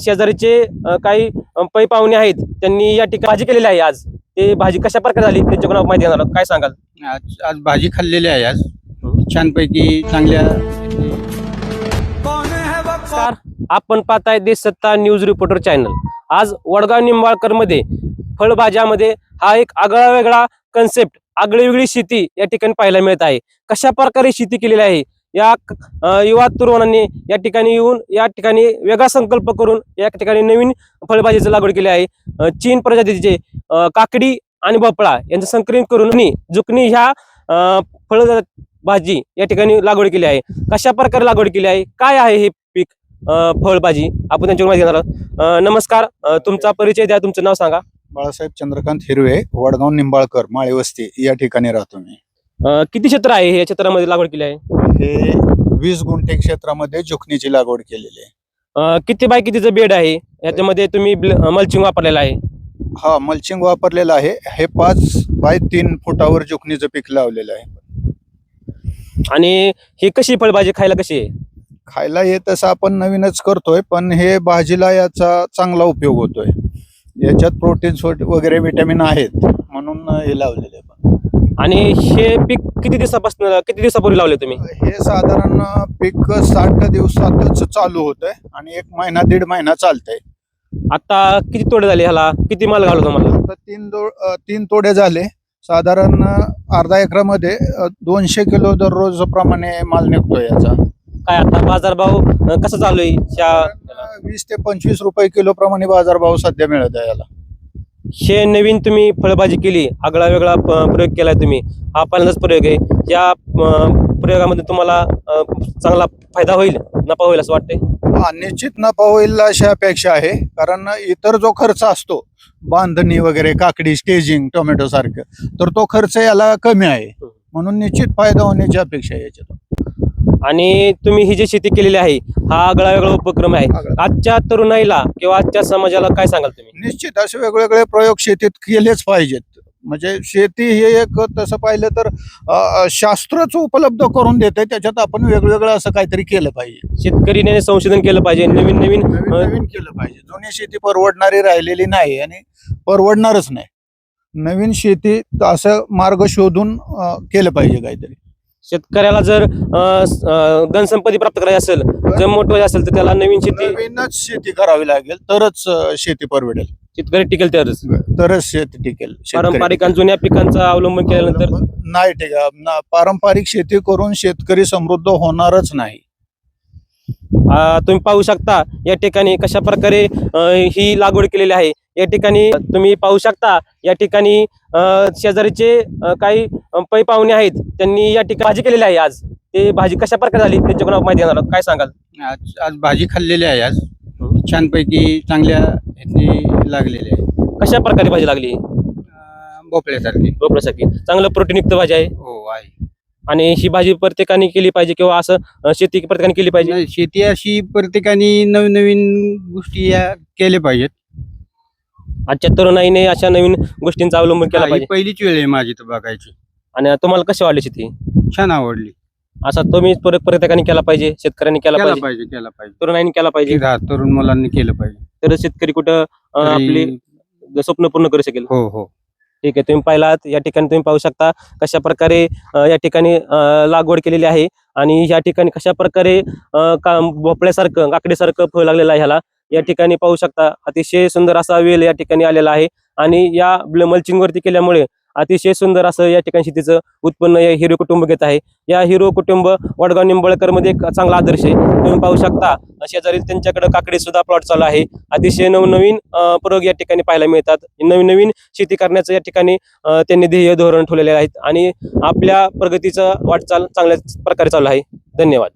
शेजारीचे अ, काही पै पाहुणे आहेत त्यांनी या ठिकाणी भाजी केलेली आहे आज. ते भाजी कशा प्रकारे झाली त्याच्याकडून माहिती देणार आहोत. काय सांगाल? आज आज भाजी खाल्लेली आहे आज. छानपैकी चांगल्या नमस्कार आपण पाहताय देश सत्ता न्यूज रिपोर्टर चॅनल. आज वडगाव निंबाळकरमध्ये फळभाज्यामध्ये हा एक आगळा वेगळा कन्सेप्ट आगळी वेगळी शेती या ठिकाणी पाहायला मिळत आहे. कशा प्रकारे शेती केलेली आहे या युवा तरुणांनी या ठिकाणी येऊन या ठिकाणी वेगळा संकल्प करून या ठिकाणी नवीन फळभाजीची लागवड केली आहे. चीन प्रजातीचे काकडी आणि भोपळा यांचं संकलन करून जुकनी ह्या फळ भाजी या ठिकाणी लागवड केली आहे. कशा प्रकारे लागवड केली आहे? काय आहे हे पीक फळभाजी? आपण त्यांच्यावर माहिती घेणार आहोत. नमस्कार. तुमचा परिचय द्या तुमचं नाव सांगा. बाळासाहेब चंद्रकांत हिरवे वडगाव निंबाळकर माळीवस्ती या ठिकाणी राहतो मी. किती क्षेत्र आहे या क्षेत्रामध्ये लागवड केली आहे? हे वीस गुंठे क्षेत्रामध्ये जुकनीची लागवड केलेली आहे. अ, किती बाय कितीचं बेड आहे? याच्यामध्ये तुम्ही मल्चिंग वापरलेलं आहे. हा मल्चिंग वापरलेलं आहे. हे पाच बाय तीन फुटावर जुकनीचं पीक लावलेलं आहे. आणि ही कशी फळभाजी खायला कशी आहे? खायला हे तसं आपण नवीनच करतोय पण हे भाजीला याचा चांगला उपयोग होतोय. याच्यात प्रोटीन्स वगैरे विटॅमिन आहेत म्हणून हे लावलेले आणि हे पीक किती दिवसापासून किती दिवसापूर्वी लावले तुम्ही? हे साधारण पीक साठ दिवसातच चालू होतंय आणि एक महिना दीड महिना चालतंय. आता किती तोडे झाले ह्याला? किती माल घालतो तुम्हाला? आता तीन दो तीन तोडे झाले. साधारण अर्धा एकरामध्ये दोनशे किलो दररोज प्रमाणे माल निघतो याचा. काय आता बाजारभाव कसं चालू आहे? ह्या वीस ते पंचवीस रुपये किलो प्रमाणे बाजारभाव सध्या मिळत आहे याला. हे नवीन तुम्ही फळभाजी केली आगळा वेगळा प्रयोग केलाय तुम्ही. हा पहिल्यांदाच प्रयोग आहे. या प्रयोगामध्ये तुम्हाला चांगला फायदा होईल नफा होईल असं वाटतंय? हा निश्चित नफा होईल अशी अपेक्षा आहे. कारण इतर जो खर्च असतो बांधणी वगैरे काकडी स्टेजिंग टोमॅटो सारखं तर तो खर्च याला कमी आहे. म्हणून निश्चित फायदा होण्याची अपेक्षा आहे याच्यात आणि तुम्ही ही जी शेती केलेली आहे हा आगळा वेगळा उपक्रम आहे. आजच्या तरुणाईला किंवा आजच्या समाजाला काय सांगाल तुम्ही? निश्चित असे वेगवेगळे प्रयोग शेतीत केलेच पाहिजेत. म्हणजे शेती हे एक तसं पाहिलं तर शास्त्रच उपलब्ध करून देते. त्याच्यात आपण वेगवेगळं असं काहीतरी केलं पाहिजे. शेतकरीने संशोधन केलं पाहिजे. नवीन नवीन नवीन केलं पाहिजे. जुनी शेती परवडणारी राहिलेली नाही आणि परवडणारच नाही. नवीन शेती असं मार्ग शोधून केलं पाहिजे काहीतरी. शेतकऱ्याला जर धनसंपत्ती प्राप्त करायची असेल जर मोठं असेल तर त्याला नवीन शेती नवीनच शेती करावी लागेल तरच शेती परवडेल. शेतकरी टिकेल तरच. तरच शेती टिकेल शेतकरी पारंपरिक आणि. जुन्या पिकांचा अवलंबन केल्यानंतर नाही टिका ना- पारंपरिक शेती करून शेतकरी समृद्ध होणारच नाही. तुम्ही पाहू शकता या ठिकाणी कशा प्रकारे अ, ही लागवड केलेली आहे. या ठिकाणी तुम्ही पाहू शकता. या ठिकाणी शेजारीचे काही पै पाहुणे आहेत. त्यांनी या ठिकाणी भाजी केलेली आहे आज. ते भाजी कशा प्रकारे झाली त्याच्याकडून माहिती देणार. काय सांगाल? आज आज भाजी खाल्लेली आहे आज. छानपैकी चांगल्या ह्याची लागलेली आहे. कशा प्रकारे भाजी लागली? भोपळ्यासारखी. रोपण्यासाठी चांगलं प्रोटीनयुक्त भाजी आहे. हो आहे. आणि ही भाजी प्रत्येकाने केली पाहिजे किंवा असं शेती प्रत्येकाने केली पाहिजे? शेती अशी प्रत्येकाने नवीन नवीन गोष्टी या केल्या पाहिजेत. आजच्या तरुणाईने अशा नवीन गोष्टींचा अवलंबन केला हा, ही पाहिजे. पहिलीच वेळ आहे माझी तर बघायची. आणि तुम्हाला कशी वाटली शेती? छान आवडली. असा तुम्ही परत प्रत्येकाने केला पाहिजे शेतकऱ्यांनी केला केला पाहिजे. पाहिजे केला पाहिजे. तरुणाईने केला पाहिजे. हा तरुण मुलांनी केलं पाहिजे. तर शेतकरी कुठं अ, आपली तरी- स्वप्न पूर्ण करू शकेल. हो हो. ठीक आहे तुम्ही पाहिलात या ठिकाणी तुम्ही पाहू शकता कशा प्रकारे अ, या ठिकाणी अ, लागवड केलेली आहे. आणि या ठिकाणी कशा प्रकारे अ, का भोपळ्यासारखं काकडीसारखं फळ लागलेलं आहे ह्याला. या ठिकाणी पाहू शकता. अतिशय सुंदर असा वेल या ठिकाणी आलेला आहे. आणि या मल्चिंग वरती केल्यामुळे अतिशय सुंदर असं या ठिकाणी शेतीचं उत्पन्न या हिरो कुटुंब घेत आहे. या हिरो कुटुंब वडगाव निंबळकरमध्ये एक चांगला आदर्श आहे. तुम्ही पाहू शकता शेजारी त्यांच्याकडे काकडी सुद्धा प्लॉट चालू आहे. अतिशय नवनवीन प्रयोग या ठिकाणी पाहायला मिळतात. नवीन नवीन शेती करण्याचं या ठिकाणी त्यांनी ध्येय धोरण ठेवलेले आहेत आणि आपल्या प्रगतीचं वाटचाल चांगल्या प्रकारे चालू आहे. धन्यवाद.